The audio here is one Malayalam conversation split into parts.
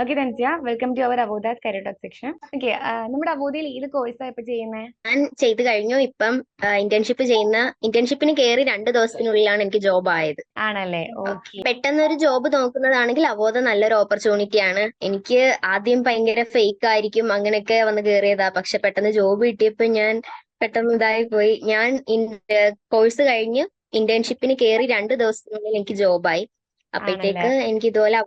Okay Thansiya welcome to our അവോദാസ് career talk section okay നമ്മുടെ അവോദയിൽ ഏത് കോഴ്സാണ് ഇപ്പൊ ചെയ്യുന്നത് ഞാൻ ചെയ്ത് കഴിഞ്ഞു. ഇപ്പം ഇന്റേൺഷിപ്പ് ചെയ്യുന്ന ഇന്റേൺഷിപ്പിന് കയറി രണ്ട് ദിവസത്തിനുള്ളിലാണ് എനിക്ക് ജോബ് ആയത്. ആണല്ലേ? ഓക്കെ പെട്ടെന്ന് ഒരു ജോബ് നോക്കുന്നതാണെങ്കിൽ അവോധ നല്ലൊരു ഓപ്പർച്യൂണിറ്റി ആണ്. എനിക്ക് ആദ്യം ഭയങ്കര ഫേക്ക് ആയിരിക്കും അങ്ങനെയൊക്കെ വന്ന് കയറിയതാ പക്ഷെ പെട്ടെന്ന് ജോബ് കിട്ടിയപ്പോ ഞാൻ പെട്ടെന്ന് ഇതായി പോയി. ഞാൻ കോഴ്സ് കഴിഞ്ഞ് ഇന്റേൺഷിപ്പിന് കയറി രണ്ട് ദിവസത്തിനുള്ളിൽ എനിക്ക് ജോബായി അപ്പോഴത്തേക്ക് എനിക്ക് ഇതുപോലെ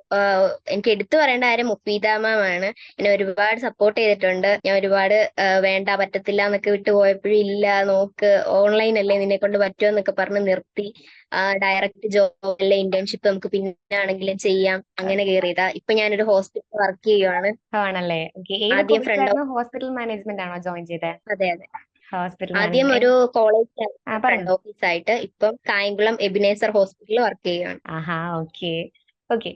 എനിക്ക് എടുത്തു പറയേണ്ട കാര്യം മുഫീദ മാം ആണ് എന്നെ ഒരുപാട് സപ്പോർട്ട് ചെയ്തിട്ടുണ്ട്. ഞാൻ ഒരുപാട് വേണ്ട പറ്റത്തില്ല എന്നൊക്കെ വിട്ടു പോയപ്പോഴും ഇല്ല നോക്ക് ഓൺലൈൻ അല്ലേ നിന്നെ കൊണ്ട് പറ്റുമോ എന്നൊക്കെ പറഞ്ഞ് നിർത്തി. ഡയറക്റ്റ് ജോബ് അല്ലെ ഇന്റേൺഷിപ്പ് നമുക്ക് പിന്നെ ആണെങ്കിലും ചെയ്യാം. അങ്ങനെ കയറിയതാ ഇപ്പൊ ഞാനൊരു ഹോസ്പിറ്റൽ വർക്ക് ചെയ്യുവാണ്. ആണല്ലേ? ആദ്യം ഫ്രണ്ട് ഹോസ്പിറ്റൽ മാനേജ്മെന്റ് ആണോ ജോയിൻ ചെയ്തത് അതെ അതെ. ഹോസ്പിറ്റൽ ആദ്യം ഒരു കോളേജ് ആ പറഞ്ഞു. ഫ്രണ്ട് ഓഫീസ് ആയിട്ട് ഇപ്പം കായംകുളം എബിനേസർ ഹോസ്പിറ്റലിൽ വർക്ക് ചെയ്യുകയാണ്. ആഹാ ഓക്കെ ഓക്കെ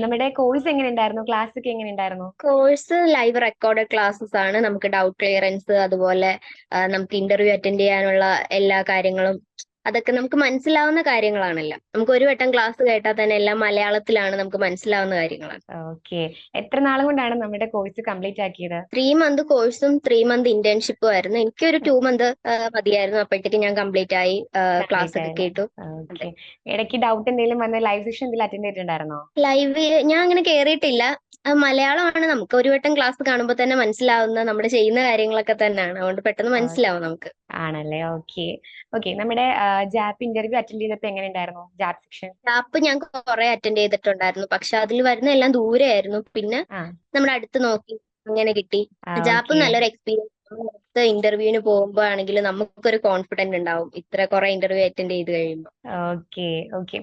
നമ്മുടെ കോഴ്സ് എങ്ങനെ ഉണ്ടായിരുന്നു ക്ലാസ് ഒക്കെ എങ്ങനെ ഉണ്ടായിരുന്നു കോഴ്സ് ലൈവ് റെക്കോർഡ് ക്ലാസ്സസ് ആണ്. നമുക്ക് ഡൗട്ട് ക്ലിയറൻസ് അതുപോലെ നമുക്ക് ഇന്റർവ്യൂ അറ്റൻഡ് ചെയ്യാനുള്ള എല്ലാ കാര്യങ്ങളും അതൊക്കെ നമുക്ക് മനസ്സിലാവുന്ന കാര്യങ്ങളാണല്ലോ. നമുക്ക് ഒരു വട്ടം ക്ലാസ് കേട്ടാൽ തന്നെ എല്ലാം മലയാളത്തിലാണ് നമുക്ക് മനസ്സിലാവുന്ന കാര്യങ്ങളാണ്. ഓക്കെ എത്ര നാളും കൊണ്ടാണ് നമ്മുടെ കോഴ്സ് കംപ്ലീറ്റ് ആക്കിയത്? ത്രീ മന്ത് കോഴ്സും ത്രീ മന്ത് ഇന്റേൺഷിപ്പും ആയിരുന്നു. എനിക്ക് ഒരു ടു മന്ത് മതിയായിരുന്നു. അപ്പോഴത്തേക്ക് ഞാൻ കംപ്ലീറ്റ് ആയി ക്ലാസ് ഒക്കെ കേട്ടു. ഇടയ്ക്ക് ഡൗട്ട് എന്തെങ്കിലും വന്ന ലൈവ് സെഷൻ എന്തെങ്കിലും അറ്റൻഡ് ചെയ്തിട്ടുണ്ടായിരുന്നോ? ലൈവ് ഞാൻ അങ്ങനെ കേറിയിട്ടില്ല. മലയാളമാണ് നമുക്ക്. ഒരു വട്ടം ക്ലാസ് കാണുമ്പോൾ തന്നെ മനസ്സിലാവുന്ന നമ്മൾ ചെയ്യുന്ന കാര്യങ്ങളൊക്കെ തന്നെയാണ്. അതുകൊണ്ട് പെട്ടെന്ന് മനസ്സിലാവും നമുക്ക്. ആണല്ലേ? ഓക്കെ. ഓക്കെ. നമ്മുടെ ജാപ്പ് ഇന്റർവ്യൂ അറ്റൻഡ് ചെയ്തപ്പോ എങ്ങനെ ഉണ്ടായിരുന്നു ജാപ്പ് സെക്ഷൻ ജാപ്പ് ഞാൻ കുറെ അറ്റൻഡ് ചെയ്തിട്ടുണ്ടായിരുന്നു. പക്ഷെ അതിൽ വരുന്ന എല്ലാം ദൂരെ ആയിരുന്നു പിന്നെ. നമ്മുടെ അടുത്ത് നോക്കി. അങ്ങനെ കിട്ടി. ജാപ്പ് നല്ലൊരു എക്സ്പീരിയൻസ് അടുത്ത ഇന്റർവ്യൂവിന് പോകുമ്പോ ആണെങ്കിൽ നമുക്കൊരു കോൺഫിഡന്റ് ഉണ്ടാവും. ഇത്ര കുറെ ഇന്റർവ്യൂ അറ്റൻഡ് ചെയ്ത് കഴിയുമ്പോൾ ഓക്കെ ഓക്കെ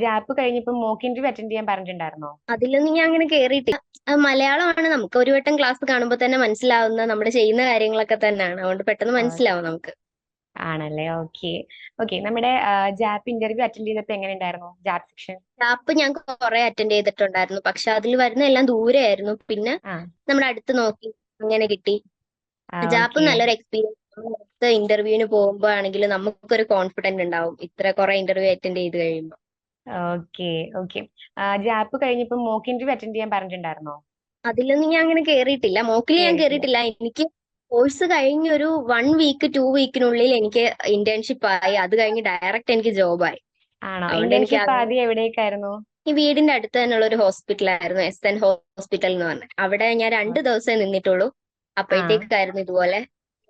ജാപ്പ് കഴിഞ്ഞപ്പോ മോക്ക് ഇന്റർവ്യൂ അറ്റൻഡ് ചെയ്യാൻ പറഞ്ഞിട്ടുണ്ടായിരുന്നോ? അതിലൊന്നും ഞാൻ അങ്ങനെ കേറിയിട്ടില്ല. മലയാളമാണ്. നമുക്ക് ഒരു വട്ടം ക്ലാസ് കാണുമ്പോൾ തന്നെ മനസ്സിലാവുന്ന നമ്മൾ ചെയ്യുന്ന കാര്യങ്ങളൊക്കെ തന്നെയാണ്. അതുകൊണ്ട് പെട്ടെന്ന് മനസ്സിലാവും നമുക്ക്. ആണല്ലേ? ഓക്കെ ഓക്കെ നമ്മുടെ ജാപ്പ് ഇന്റർവ്യൂ അറ്റൻഡ് ചെയ്തപ്പോ എങ്ങനെ ഉണ്ടായിരുന്നു? ജാപ്പ് സെക്ഷൻ ജാപ്പ് ഞാൻ കുറെ അറ്റൻഡ് ചെയ്തിട്ടുണ്ടായിരുന്നു. പക്ഷെ അതിൽ വരുന്ന എല്ലാം ദൂരെയായിരുന്നു. പിന്നെ. നമ്മുടെ അടുത്ത് നോക്കി അങ്ങനെ കിട്ടി. ജാപ്പ് നല്ലൊരു എക്സ്പീരിയൻസ് അടുത്ത ഇന്റർവ്യൂവിന് പോകുമ്പോ ആണെങ്കിൽ നമുക്കൊരു കോൺഫിഡന്റ് ഉണ്ടാവും. ഇത്ര കുറെ ഇന്റർവ്യൂ അറ്റൻഡ് ചെയ്ത് കഴിയുമ്പോൾ ഓക്കെ ഓക്കെ. ജാപ്പ് കഴിഞ്ഞപ്പോ മോക്ക് ഇന്റർവ്യൂ അറ്റൻഡ് ചെയ്യാൻ പറഞ്ഞിട്ടുണ്ടായിരുന്നോ? അതിലൊന്നും ഞാൻ അങ്ങനെ കേറിയിട്ടില്ല. മോക്കിൽ ഞാൻ കേറിയിട്ടില്ല. എനിക്ക് കോഴ്സ് കഴിഞ്ഞ ഒരു വൺ വീക്ക് ടു വീക്കിനുള്ളിൽ എനിക്ക് ഇന്റേൺഷിപ്പ് ആയി. അത് കഴിഞ്ഞ് ഡയറക്റ്റ് എനിക്ക് ജോബായി ആണോ? അതുകൊണ്ട് എനിക്ക് ഇന്റേൺഷിപ്പ് ആദ്യം എവിടേക്കായിരുന്നു? ഈ വീടിന്റെ അടുത്ത് തന്നെയുള്ള ഒരു ഹോസ്പിറ്റലായിരുന്നു എസ് എൻ ഹോസ്പിറ്റൽ എന്ന് പറഞ്ഞ. അവിടെ ഞാൻ രണ്ട് ദിവസമേ നിന്നിട്ടുള്ളൂ. അപ്പോഴത്തേക്കായിരുന്നു ഇതുപോലെ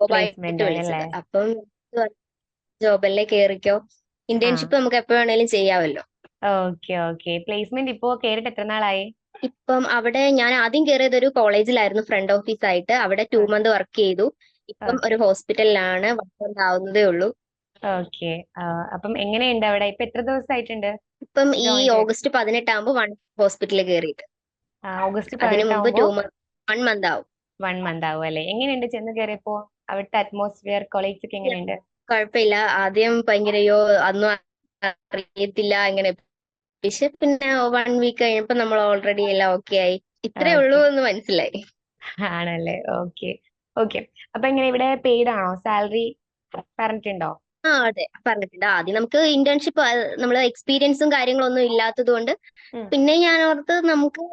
ജോബായിട്ട് വിളിച്ചത്? അപ്പം ജോബല്ലേ കേറിക്കോ. ഇന്റേൺഷിപ്പ് നമുക്ക് എപ്പോ വേണേലും ചെയ്യാമല്ലോ. Okay okay. പ്ലേസ്മെന്റ് ഇപ്പോ കേറിട്ട് എത്ര നാളായി? ഇപ്പം അവിടെ ഞാൻ ആദ്യം കയറിയത് ഒരു കോളേജിലായിരുന്നു ഫ്രണ്ട് ഓഫീസ് ആയിട്ട്. അവിടെ ടു മന്ത് വർക്ക് ചെയ്തു. ഇപ്പം ഒരു ഹോസ്പിറ്റലിലാണ് വർക്ക് ഉണ്ടാവുന്നതേ ആവുന്നതേ ഉള്ളൂ. ഓക്കെ. അപ്പം എങ്ങനെയുണ്ട് അവിടെ? ഇപ്പൊ എത്ര ദിവസമായിട്ടുണ്ട് ഇപ്പം ഈ. ഓഗസ്റ്റ് പതിനെട്ടാകുമ്പോ വൺ ഹോസ്പിറ്റലിൽ കയറിയിട്ട് ഓഗസ്റ്റ് അതിനു മുമ്പ് ടു മന്ത് വൺ മന്ത് ആവും. വൺ മന്ത് ആവും അല്ലേ? എങ്ങനെയുണ്ട് ചെന്ന് കയറിയപ്പോ അവിടുത്തെ അറ്റ്മോസ്ഫിയർ കൊളീഗ്സ് ഒക്കെ എങ്ങനെയുണ്ട്? കുഴപ്പമില്ല. ആദ്യം ഭയങ്കരയോ അന്നും അറിയത്തില്ല ഇങ്ങനെ. പക്ഷെ പിന്നെ വൺ വീക്ക് കഴിഞ്ഞപ്പോ നമ്മൾ ഓൾറെഡി എല്ലാം ഓക്കെ ആയി. ഇത്രേ ഉള്ളൂ എന്ന് മനസ്സിലായി. ആണല്ലേ? ഓക്കെ ഓക്കെ അപ്പൊ എങ്ങനെ ഇവിടെ പെയ്ഡ് ആണോ? സാലറി പറഞ്ഞിട്ടുണ്ടോ? ആ അതെ. പറഞ്ഞിട്ടുണ്ട്. ആദ്യം നമുക്ക് ഇന്റേൺഷിപ്പ് നമ്മൾ എക്സ്പീരിയൻസും കാര്യങ്ങളൊന്നും ഇല്ലാത്തത് കൊണ്ട്. പിന്നെ ഞാൻ ഓർത്ത് നമുക്ക്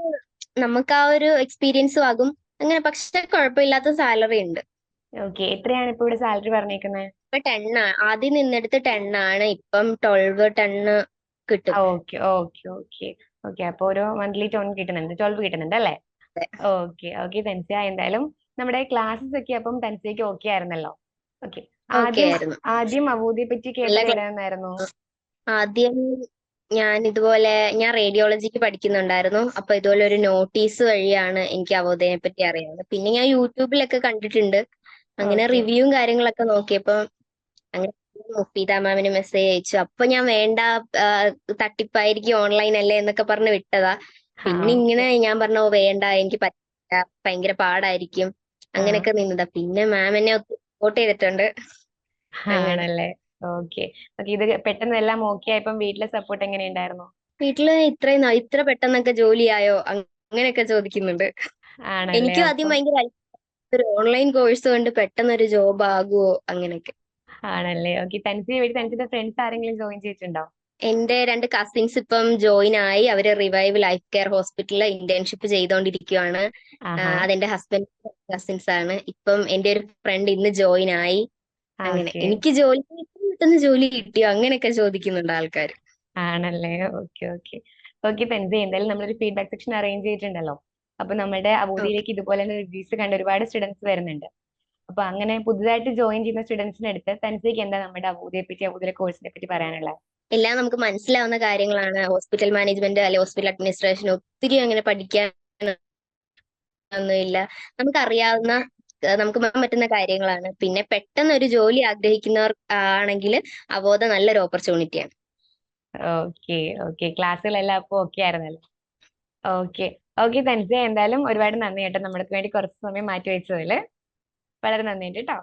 നമുക്ക് ആ ഒരു എക്സ്പീരിയൻസും ആകും. അങ്ങനെ പക്ഷെ കുഴപ്പമില്ലാത്ത സാലറി ഉണ്ട്. ഓക്കെ എത്രയാണ് ഇപ്പൊ ഇവിടെ സാലറി പറഞ്ഞേക്കുന്നത് ഇപ്പൊ ടെൻ ആദ്യം നിന്നെടുത്ത് ടെൻ ആണ് ഇപ്പം ട്വൽവ് ടെൻ കിട്ടും. ഓക്കെ ഓക്കെ ഓക്കെ ഓക്കെ അപ്പൊ ഒരു മന്ത്ലി ടോൺ കിട്ടുന്നുണ്ട് ട്വൽവ് കിട്ടുന്നുണ്ട് അല്ലേ. ഓക്കെ ഓക്കെ തൻസിയ എന്തായാലും നമ്മുടെ ക്ലാസ്സസ് ഒക്കെ അപ്പം തൻസിയക്ക് ഓക്കെ ആയിരുന്നല്ലോ. ഓക്കെ ആദ്യം ആദ്യം അവൂതിയെ പറ്റി എവിടെ ആദ്യം ഞാൻ ഇതുപോലെ ഞാൻ റേഡിയോളജിക്ക് പഠിക്കുന്നുണ്ടായിരുന്നു. അപ്പൊ ഇതുപോലെ ഒരു നോട്ടീസ് വഴിയാണ് എനിക്ക് അവോധയെ പറ്റി അറിയുന്നത്. പിന്നെ ഞാൻ യൂട്യൂബിലൊക്കെ കണ്ടിട്ടുണ്ട്. അങ്ങനെ റിവ്യൂവും കാര്യങ്ങളൊക്കെ നോക്കിയപ്പോ അങ്ങനെ മുഫീദ മാമിന് മെസ്സേജ് അയച്ചു. അപ്പൊ ഞാൻ വേണ്ട തട്ടിപ്പായിരിക്കും ഓൺലൈൻ അല്ലേ എന്നൊക്കെ പറഞ്ഞ് വിട്ടതാ. പിന്നെ ഇങ്ങനെ ഞാൻ പറഞ്ഞു "ഓ, വേണ്ട എനിക്ക് പറ്റില്ല. ഭയങ്കര പാടായിരിക്കും. അങ്ങനെയൊക്കെ നിന്നതാ. പിന്നെ മാം എന്നെ സപ്പോർട്ട് ചെയ്തിട്ടുണ്ട്. അങ്ങനെ. ഓക്കെ ഓക്കെ ഇത് പെട്ടെന്ന് എല്ലാം ഓക്കെ ആയപ്പം വീട്ടിലെ സപ്പോർട്ട് എങ്ങനെയുണ്ടായിരുന്നു? വീട്ടിൽ ഇത്രയും നാ- ഇത്ര പെട്ടെന്നൊക്കെ ജോലിയായോ? അങ് അങ്ങനെയൊക്കെ ചോദിക്കുന്നുണ്ട്. ആണല്ലേ എനിക്കും ആദ്യം അപ്പം ഭയങ്കര അത്ഭുതം. ഒരു ഓൺലൈൻ കോഴ്സ് കൊണ്ട് പെട്ടെന്ന് ഒരു ജോബ് ആകുമോ അങ്ങനെയൊക്കെ. ആണല്ലേ ഓക്കെ തനിച്ച് വീട്ടിൽ തനിച്ചിന്റെ ഫ്രണ്ട്സ് ആരെങ്കിലും ജോയിൻ ചെയ്തിട്ടുണ്ടോ? എന്റെ രണ്ട് കസിൻസ് ഇപ്പം ജോയിൻ ആയി. അവർ റിവൈവ് ലൈഫ് കെയർ ഹോസ്പിറ്റലിൽ ഇന്റേൺഷിപ്പ് ചെയ്തോണ്ടിരിക്കുവാണ്. ആ, ആഹാ അതെന്റെ ഹസ്ബൻഡ് കസിൻസ് ആണ്. ഇപ്പം എന്റെ ഒരു ഫ്രണ്ട് ഇന്ന് ജോയിൻ ആയി. അങ്ങനെ. ഓക്കെ എനിക്ക് ജോലി പെട്ടെന്ന് ജോലി കിട്ടിയോ? അങ്ങനെയൊക്കെ ചോദിക്കുന്നുണ്ട് ആൾക്കാർ ആണല്ലേ? Okay okay. ഓക്കെ പെൻസി എന്തായാലും നമ്മളൊരു ഫീഡ്ബാക്ക് സെക്ഷൻ അറേഞ്ച് ചെയ്തിട്ടുണ്ടല്ലോ. അപ്പൊ നമ്മുടെ അവോധയിലേക്ക് ഇതുപോലെ തന്നെ റിവ്യൂസ് കണ്ട ഒരുപാട് സ്റ്റുഡൻസ് വരുന്നുണ്ട്. അപ്പൊ അങ്ങനെ പുതുതായിട്ട് ജോയിൻ ചെയ്യുന്ന സ്റ്റുഡൻസിന് അടുത്ത് തൻസിക്ക് എന്താ നമ്മുടെ അവോധയെ പറ്റി അവോധയിലെ കോഴ്സിനെ പറ്റി പറയാനുള്ളത് എല്ലാം നമുക്ക് മനസ്സിലാവുന്ന കാര്യങ്ങളാണ്. ഹോസ്പിറ്റൽ മാനേജ്മെന്റ് അല്ലെ ഹോസ്പിറ്റൽ അഡ്മിനിസ്ട്രേഷൻ ഒത്തിരി അങ്ങനെ പഠിക്കാൻ ഒന്നുമില്ല നമുക്ക് അറിയാവുന്ന നമുക്ക് പറ്റുന്ന കാര്യങ്ങളാണ്. പിന്നെ പെട്ടെന്ന് ഒരു ജോലി ആഗ്രഹിക്കുന്നവർ ആണെങ്കിൽ അവോധ നല്ലൊരു ഓപ്പർച്യൂണിറ്റിയാണ്. Okay okay. ക്ലാസ്സുകളെല്ലാം അപ്പൊ ഓക്കെ ആയിരുന്നല്ലോ? ഓക്കെ. ഓക്കെ തൻസി. എന്തായാലും ഒരുപാട് നന്ദി കേട്ടോ. നമ്മൾക്ക് വേണ്ടി കുറച്ച് സമയം മാറ്റി വെച്ചതിൽ. വളരെ നന്ദിയുണ്ട് കേട്ടോ.